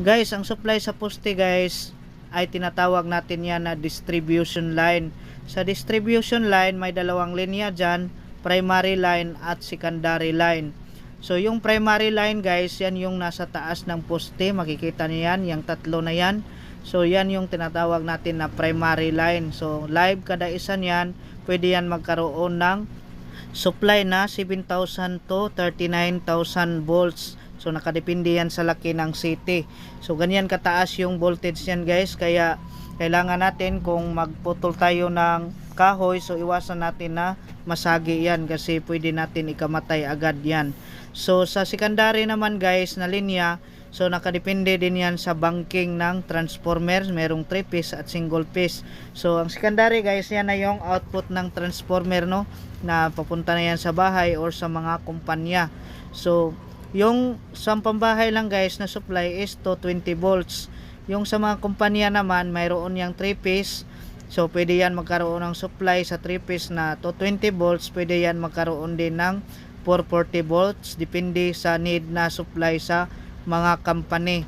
Guys, ang supply sa poste guys ay tinatawag natin yan na distribution line. Sa distribution line may dalawang linya dyan, primary line at secondary line. So yung primary line guys, yan yung nasa taas ng poste, makikita niyo yan, yung tatlo na yan. So yan yung tinatawag natin na primary line. So live kada isa niyan, pwede yan magkaroon ng supply na 7,000 to 39,000 volts. So nakadepende yan sa laki ng city. So ganyan kataas yung voltage yan guys. Kaya kailangan natin kung magputol tayo ng kahoy so iwasan natin na masagi yan kasi pwede natin ikamatay agad yan. So sa secondary naman guys na linya So nakadepende din yan sa banking ng transformer, merong 3 piece at single piece. So ang secondary guys, yan na yung output ng transformer no na papunta na yan sa bahay or sa mga kumpanya. So yung sa pambahay lang guys na supply is to 20 volts. Yung sa mga kumpanya naman, mayroon yang 3 piece. So pwede yan magkaroon ng supply sa 3 piece na to 20 volts, pwede yan magkaroon din ng 440 volts depende sa need na supply sa mga company.